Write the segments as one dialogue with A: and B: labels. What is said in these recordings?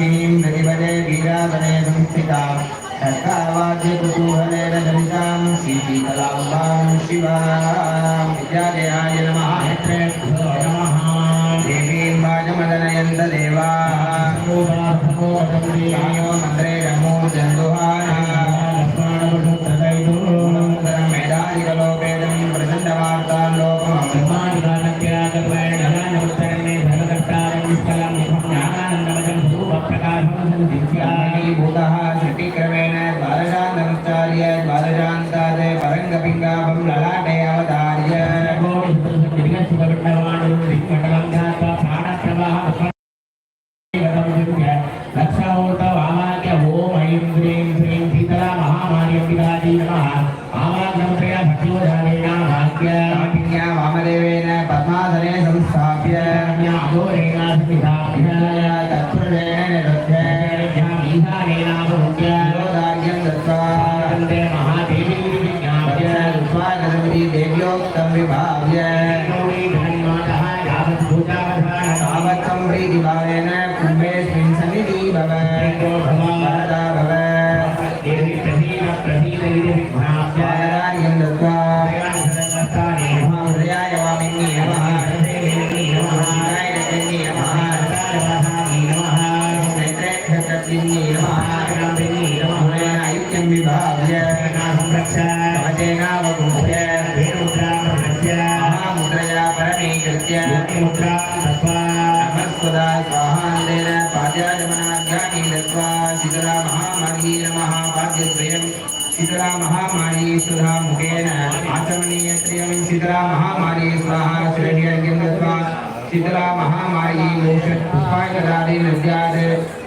A: वासीं प्रतिपदे वीरावने संस्थितां तर्कावाद्य कुतूहलेन दलितां शीतलाम्बां शिवां विद्यादेहाय नमः नेत्रेभ्यो नमः देवीं वाजमदनयन्त देवाः सायो मन्द्रे रमो mudah-mudahan कवचेनावगुह्य महामुद्रया परमीकृत्य नमस्कुदा स्वाहान्तेन पाद्याजमनाध्यानि दत्त्वा शीतला महामारी नमः पाद्यद्वयं शीतला महामारी सुधा मुखेन आचमनीयत्रियं शीतला महामारी स्वाहा सुरभ्यर्घ्यं दत्त्वा शीतला महामारी मोक्षपुष्पायकदादि नद्यात्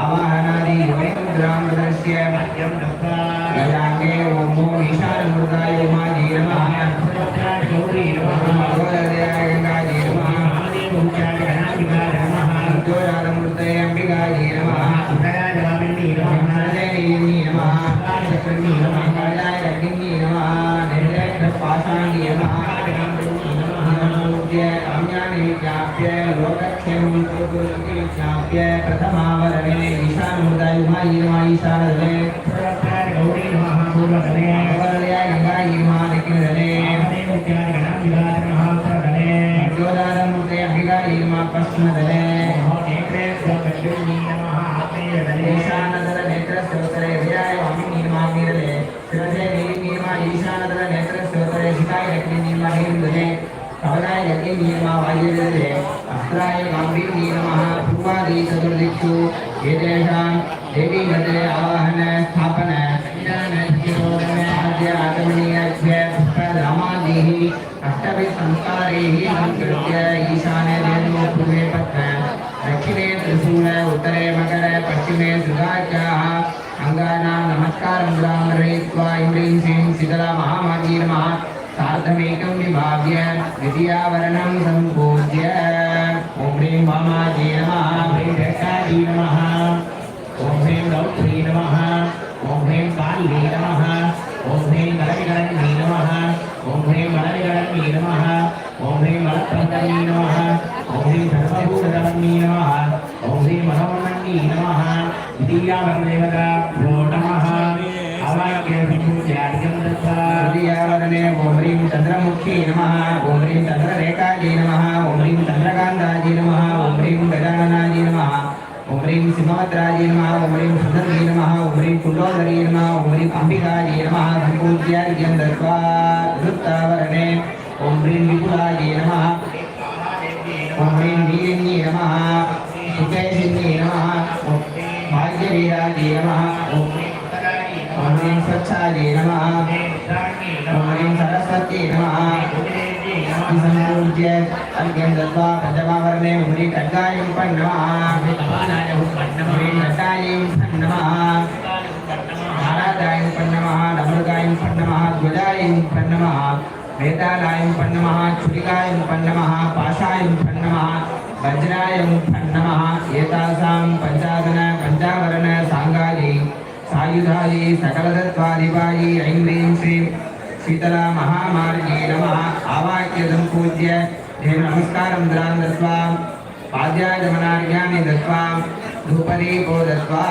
A: आवाहनादि मुद्रां प्रदर्श्य गजाङ्गे ओमो ईशानमूर्ताय उमाजी नमः गोददयाय गङ्गाजी नमः जोरानमूर्तये अम्बिकाजी नमः नरदेवी नमः चक्रणी नमः कालाय रग्नि नमः निर्लेखपाशाङ्गी नमः नमोद्य काम्यानि विज्ञाप्य शाप्य प्रथमावरणे ईशानमृतायुः ईर्मा ईशानदले गौरी नमः पूर्वदले अवरदया गङ्गायै नमः दक्षिणदले महात्मदले योदारमूर्ते अम्बिका ईर्मा पश्चिमदले नेत्रे स्वकल्युणी नमः आत्मीयदले ईशानदल नेत्रस्तोत्रे हृदयाय वामि नीर्मा नीरदे शिरसे देवी नीर्मा ईशानदल नेत्रस्तोत्रे शिखाय लक्ष्मी नीर्मा नीरुदले कवलाय लक्ष्मी नीर्मा वायुदले भद्राय गौरीमी नम पूर्वादि चतुर्दिक्षु, एतेषां आवाहन, स्थापन आद्य आगमनीयाद्य पुष्परामादिः अष्टभिसंस्कारैः संकृत्य ईशाने पत्र, दक्षिणे त्रिशूल, उत्तरे मकर, पश्चिमे सुगाचाः अङ्गानां नमस्कारं ग्रामरयित्वा इन्द्रीं श्रीं शीतला नमः, सार्धमेकं विभाव्य, द्वितीयावरणं सम्पूज्य। ओम ह्रीं मामाजी नमः ह्रीं ढक्काजी नमः
B: ओम ह्रीं रौत्री नमः ओम ह्रीं काली नमः ओम ह्रीं गणगणगी नमः ओम ह्रीं गणगणगी नमः ओम ह्रीं मलप्रदगी नमः ओम ह्रीं सर्वभूतदम्मी नमः ओम ह्रीं मनोमण्डी नमः द्वितीयावरणदेवता भो नमः अवाक्यपूजादिकं दत्त्वा
A: द्वितीयावरणे ओम ह्रीं चन्द्रमुखी नमः ओम ह्रीं चन्द्ररेखाजी नमः ओम ह्रीं चन्द्रकान्ताजी नमः ॐ ह्रीं गजाननाजी नमः ॐ ह्रीं सिंहभद्राजी नमः ॐ ह्रीं सुन्दरी नमः ॐ ह्रीं कुण्डोदरी नमः ॐ ह्रीं अम्बिकाजी नमः सम्पूज्यार्घ्यं दत्त्वा चतुर्थावरणे ॐ ह्रीं विपुलाजी नमः ॐ ह्रीं वीरिण्ये नमः सुकेशिन्ये नमः ॐ भाग्यवीराजी नमः ॐ ॐ ह्रीं स्वच्छाजी नमः ॐ ह्रीं सरस्वती नमः పంచమావర్ణే మురి ఖడ్గాయ పన్నమాయ ఖడ్డాయ పన్నమారాదాయ పన్నమ నమృగాయ పన్నమ ధ్వజాయ పన్నమ వేదాలాయ పన్నమ చులికాయ పన్నమ పాశాయ పన్నమ వజ్రాయ పన్నమ ఏతాసాం పంచాసన పంచావరణ సాంగాలి సాయుధాలి సకలదత్వాదివాయి ఐం రీం శ్రీం शीतला महामार्गे नमः आवाक्य सम्पूज्य तेन नमस्कारं द्रां दत्वा पाद्याजमनार्घ्यानि दत्वा धूपदीपो
B: दत्वा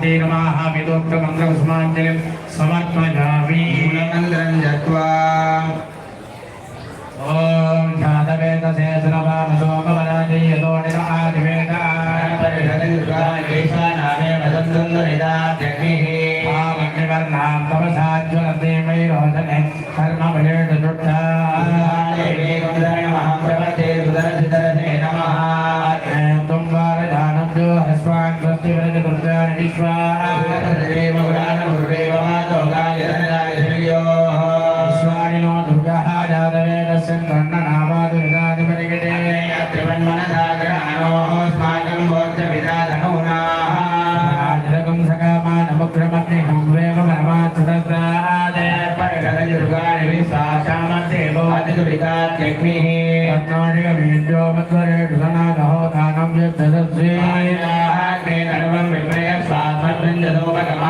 B: कार्तिकमाह विदोक्तमन्त्रकुसुमाञ्जलिं समर्पयामि।
A: मूलमन्त्रं जत्वा
B: ॐ ध्यानवेदसे सुरमानसोमवराजयतोणित आदिवेदारिषानामेवसन्दनिदाग्निः आमग्निवर्णां तपसाज्वलदेवैरोचने कर्मफलेषु दुष्टा महाप्रवते हस्वान्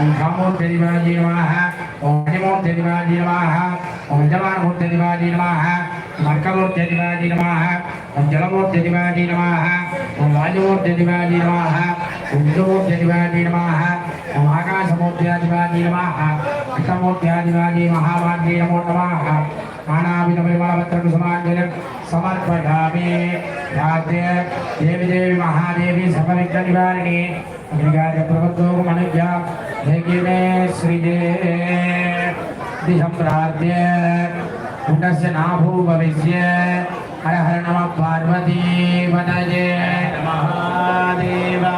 B: ओम खामूर्ति दिवाजी नमः ओम हरिमूर्ति दिवाजी नमः ओम जवानमूर्ति दिवाजी नमः मर्कमूर्ति दिवाजी नमः ओम जलमूर्ति दिवाजी नमः ओम वायुमूर्ति दिवाजी नमः ओम विदुमूर्ति दिवाजी नमः ओम आकाशमूर्त्यादिवाजी नमः कृष्णमूर्त्यादिवाजी महावाग्ये नमो नमः नानाविधपरिमलपत्रं समाञ्जनं समर्पयामि। राधे देवी देवी महादेवी, सर्वविघ्ननिवारिणी अग्निगार्गप्रबद्धोकमनुज्ञा मृगार्यप्रबद्धोमनुज्ञा हेगिमे श्रीजे सम्प्रार्थ्य कुण्डस्य नाभू भविष्य हर हर नमः पार्वती वदये महादेवा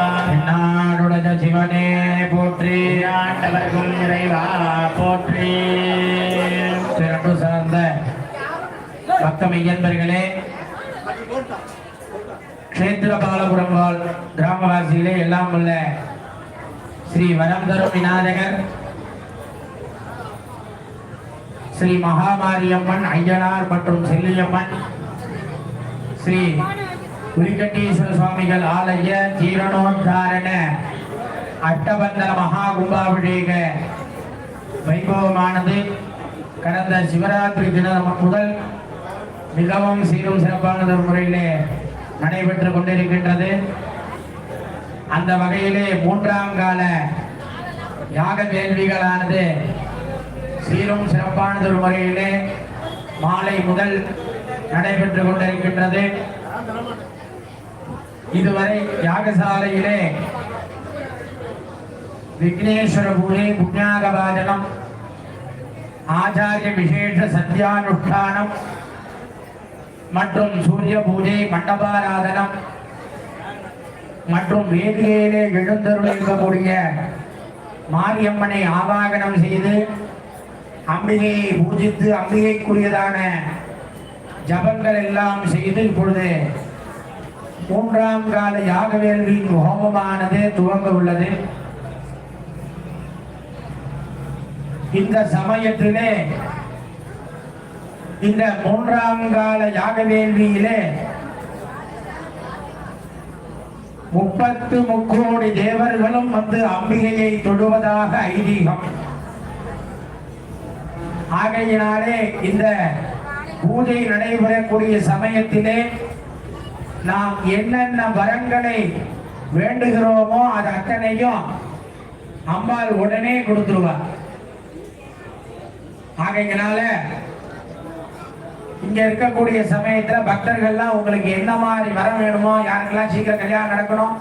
B: நாடுடைய சிவனே போற்றி ஆண்டவர்க்கும் இறைவா போற்றி திரண்டு சார்ந்த பக்த மையன்பர்களே கஷேத்திர பாலபுரம் வாழ் கிராமவாசிகளே எல்லாம் உள்ள ஸ்ரீ வரம் தரும் விநாயகர் ஸ்ரீ மகாமாரியம்மன் ஐயனார் மற்றும் செல்லியம்மன் ஸ்ரீ புலிகட்டீஸ்வர சுவாமிகள் ஆலய ஜீரணோத்தாரண அட்டபந்தர மகா கும்பாபிஷேக வைபவமானது கடந்த சிவராத்திரி தினம் முதல் மிகவும் சீரும் சிறப்பான முறையிலே நடைபெற்று கொண்டிருக்கின்றது. அந்த வகையிலே மூன்றாம் கால யாக வேள்விகளானது சீரும் சிறப்பானதொரு முறையிலே மாலை முதல் நடைபெற்று கொண்டிருக்கின்றது. இதுவரை யாகசாலையிலே விக்னேஸ்வர பூஜை புண்ணியாகபாஜனம் ஆச்சாரிய விசேஷ சத்யானுஷ்டானம் மற்றும் சூரிய பூஜை மண்டபாராதனம் மற்றும் வேதியிலே எழுந்தருளிக்கக்கூடிய மாரியம்மனை ஆவாகனம் செய்து அம்பிகையை பூஜித்து அம்பிகைக்குரியதான ஜபங்கள் எல்லாம் செய்து இப்பொழுது மூன்றாம் கால யாக ஹோமமானது துவங்க உள்ளது. இந்த சமயத்திலே இந்த மூன்றாம் கால யாக வேள்வியிலே முப்பத்து முக்கோடி தேவர்களும் வந்து அம்பிகையை தொடுவதாக ஐதீகம். ஆகையினாலே இந்த பூஜை நடைபெறக்கூடிய சமயத்திலே நாம் என்னென்ன வரங்களை வேண்டுகிறோமோ அது அத்தனையும் அம்பாள் உடனே கொடுத்துருவார். ஆகையினால இங்க இருக்கக்கூடிய சமயத்துல பக்தர்கள்லாம் உங்களுக்கு என்ன மாதிரி வரம் வேணுமோ யாருக்கெல்லாம் சீக்கிரம் கல்யாணம் நடக்கணும்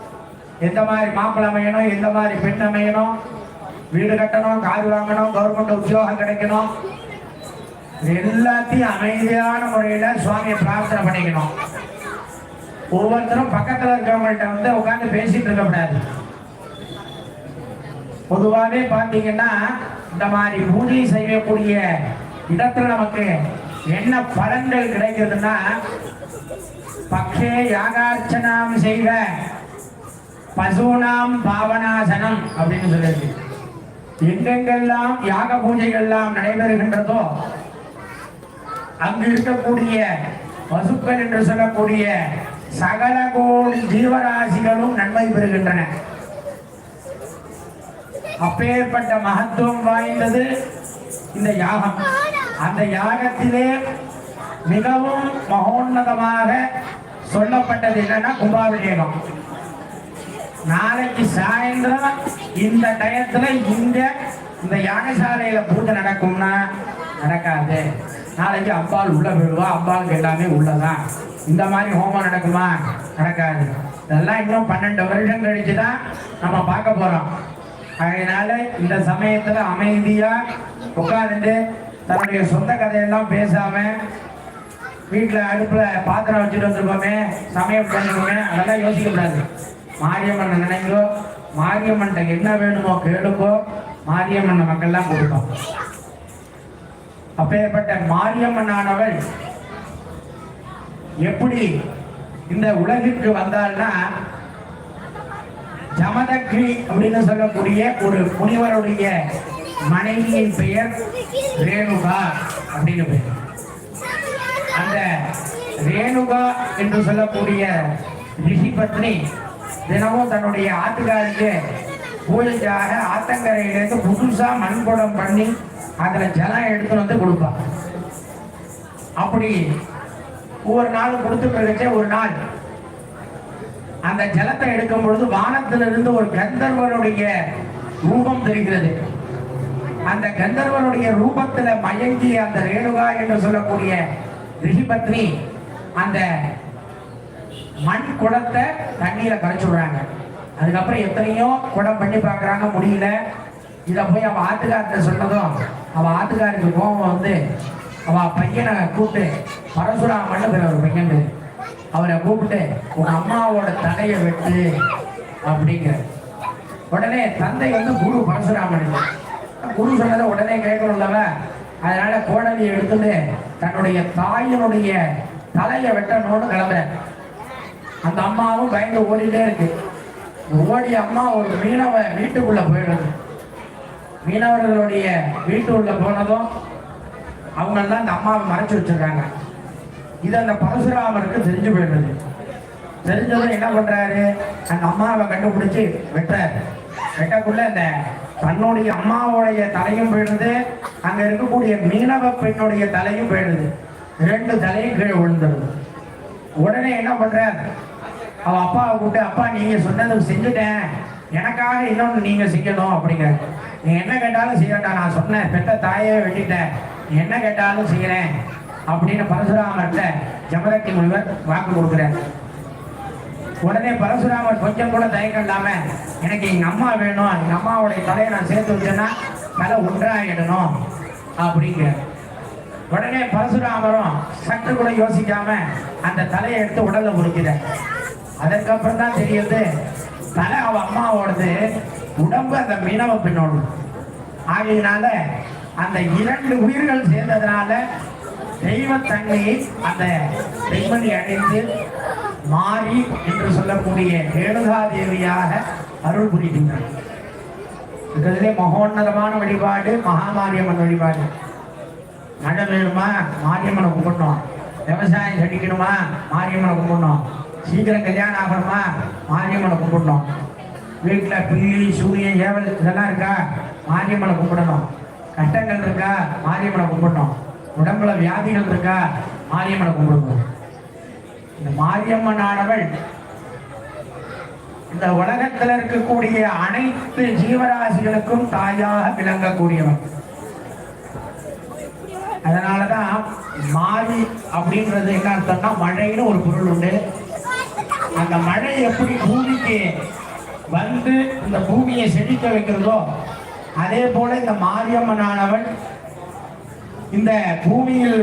B: எந்த மாதிரி மாப்பிள்ள அமையணும் எந்த மாதிரி பெண் அமையணும் வீடு கட்டணும் கார் வாங்கணும் கவர்மெண்ட் உத்தியோகம் கிடைக்கணும் இது எல்லாத்தையும் அமைதியான முறையில சுவாமியை பிரார்த்தனை பண்ணிக்கணும். ஒவ்வொருத்தரும் பக்கத்துல இருக்கவங்கள்ட்ட வந்து உட்காந்து பேசிட்டு இருக்கக்கூடாது பொதுவாகவே பார்த்தீங்கன்னா இந்த மாதிரி பூஜை செய்யக்கூடிய இடத்துல நமக்கு என்ன பலன்கள் கிடைக்கிறதுன்னா பக்ஷே யாகார்ச்சனாம் செய்வ பசுனாம் பாவனாசனம் அப்படின்னு சொல்லியிருக்கு. எங்கெங்கெல்லாம் யாக பூஜைகள்லாம் நடைபெறுகின்றதோ அங்கு இருக்கக்கூடிய பசுக்கள் என்று சொல்லக்கூடிய சகல கோடி ஜீவராசிகளும் நன்மை பெறுகின்றன. அப்பேற்பட்ட மகத்துவம் வாய்ந்தது இந்த யாகம். அந்த யாகத்திலே மிகவும் மகோன்னதமாக சொல்லப்பட்டது என்னன்னா கும்பாபிஷேகம். நாளைக்கு சாயந்தரம் இந்த டயத்துல இந்த இந்த யாகசாலையில பூஜை நடக்கும்னா நடக்காது. நாளைக்கு அப்பால் உள்ள போயிடுவா. அப்பாளுக்கு எல்லாமே உள்ளதான். இந்த மாதிரி ஹோமம் நடக்குமா? நடக்காது. இதெல்லாம் இன்னும் பன்னெண்டு வருஷம் கழிச்சு தான் நம்ம பார்க்க போறோம். அதனால இந்த சமயத்துல அமைதியா உட்காந்துட்டு தன்னுடைய சொந்த கதையெல்லாம் பேசாம வீட்டில் அடுப்பில் பாத்திரம் வச்சுட்டு வந்திருக்கோமே சமையல் பண்ணிருக்கோமே அதெல்லாம் யோசிக்கக்கூடாது. மாரியம்மன் மாரியம்மனை மாரியம்மன் என்ன வேணுமோ கேளுங்கோ மாரியம்மன் மக்கள்லாம் கொடுக்கும். அப்பேற்பட்ட மாரியம்மன் ஆனவள் எப்படி இந்த உலகிற்கு வந்தாள்னா ஜமதக்ரி அப்படின்னு சொல்லக்கூடிய ஒரு முனிவருடைய மனைவியின் பெயர் ரேணுகா அப்படின்னு பெயர் அந்த ரேணுகா என்று சொல்லக்கூடிய ரிஷி பத்னி தினமும் தன்னுடைய ஆத்துக்காருக்கு பூஜைக்காக ஆத்தங்கரையிலேருந்து புதுசா மண்குடம் பண்ணி அதில் ஜலம் எடுத்துன்னு வந்து கொடுப்பாங்க. அப்படி ஒவ்வொரு நாளும் கொடுத்து கழிச்ச ஒரு நாள். அந்த ஜலத்தை எடுக்கும் பொழுது வானத்திலிருந்து ஒரு கந்தர்வனுடைய ரூபம் தெரிகிறது. அந்த கந்தர்வனுடைய ரூபத்துல மயங்கி அந்த ரேணுகா என்று சொல்லக்கூடிய ரிஷிபத்னி அந்த மண் குடத்தை தண்ணீரை கரைச்சு விடுறாங்க. அதுக்கப்புறம் எத்தனையோ குடம் பண்ணி பார்க்கறாங்க முடியல. இதை போய் அவ ஆத்துக்கார்ட்ட சொன்னதும் அவ ஆத்துக்காருக்கு கோபம் வந்து அவ பையனை கூப்பிட்டு பரசுராமன் பேர் ஒரு பையன் அவரை கூப்பிட்டு உன் அம்மாவோட தலையை வெட்டு அப்படிங்கிற உடனே தந்தை வந்து குரு பரசுராமன். குரு சொன்னதை உடனே கேட்கணும்லவ? அதனால கோடலியை எடுத்துட்டு தன்னுடைய தாயினுடைய தலையை வெட்டணும்னு கிளம்புற அந்த அம்மாவும் பயந்து ஓடிட்டே இருக்கு. ஓடி அம்மா ஒரு மீனவ வீட்டுக்குள்ள போயிடுது. மீனவர்களுடைய வீட்டுக்குள்ள போனதும் அவங்க எல்லாம் அந்த அம்மாவை மறைச்சு வச்சிருக்காங்க. இது அந்த பரசுராமருக்கு தெரிஞ்சு போயிடுது. தெரிஞ்சதும் என்ன பண்றாரு? அந்த அம்மாவை கண்டுபிடிச்சு வெட்டுறாரு. வெட்டக்குள்ள அந்த தன்னுடைய அம்மாவுடைய தலையும் போயிடுது அங்க இருக்கக்கூடிய மீனவ பெண்ணுடைய தலையும் போயிடுது ரெண்டு தலையும் கீழே விழுந்துடுது. உடனே என்ன பண்றார்? அவ அப்பாவை கூப்பிட்டு அப்பா நீங்க சொன்னதை செஞ்சுட்டேன். எனக்காக இன்னொன்று நீங்க செய்யணும் அப்படிங்கிற நீ என்ன கேட்டாலும் செய்யட்டா நான் சொன்னேன் பெத்த தாயே வெட்டிட்டேன். என்ன கேட்டாலும் செய்யறேன் அப்படின்னு பரசுராமர்கிட்ட ஜமதக்கி முனிவர் வாக்கு கொடுக்குறேன் உடனே பரசுராமர் கொஞ்சம் கூட தயக்கம் இல்லாம எனக்கு எங்க அம்மா வேணும். எங்க அம்மாவுடைய தலையை நான் சேர்த்து வச்சேன்னா தலை ஒன்றாயிடணும். அப்படிங்கிற உடனே பரசுராமரும் சற்று கூட யோசிக்காம அந்த தலையை எடுத்து உடலை முடிக்கிறார் அதுக்கப்புறம் தான் தெரியுது தலை அவ அம்மாவோடது உடம்பு அந்த மீனவ பெண்ணோடு ஆகையினால அந்த இரண்டு உயிர்கள் சேர்ந்ததுனால தெய்வத்தன்மையை அந்த பெண்மணி அடைந்து மாறி என்று சொல்லக்கூடிய ரேணுகா தேவியாக அருள் புரிகின்றார். இருக்கிறதுலே மகோன்னதமான வழிபாடு மகாமாரியம்மன் வழிபாடு. மழை வேணுமா மாரியம்மனை கும்பிடணும். விவசாயம் செடிக்கணுமா? மாரியம்மனை கும்பிடணும். சீக்கிரம் கல்யாணம் ஆகணுமா? மாரியம்மனை கும்பிடணும். வீட்டில் பில்லி சூரியன் ஏவல் இதெல்லாம் இருக்கா? மாரியம்மனை கும்பிடணும். கஷ்டங்கள் இருக்கா? மாரியம்மனை கும்பிடணும். உடம்புல வியாதிகள் இருக்கா? மாரியம்மனை கும்பிடணும் இந்த மாரியம்மனானவள் இந்த உலகத்தில் இருக்கக்கூடிய அனைத்து ஜீவராசிகளுக்கும் தாயாக விளங்கக்கூடியவன் அதனாலதான் மாறி அப்படின்றது என்ன அர்த்தம்னா மழைன்னு ஒரு பொருள் உண்டு. அந்த மழை எப்படி பூமிக்கு வந்து இந்த பூமியை செழிக்க வைக்கிறதோ அதே போல இந்த மாரியம்மனானவன் இந்த பூமியில்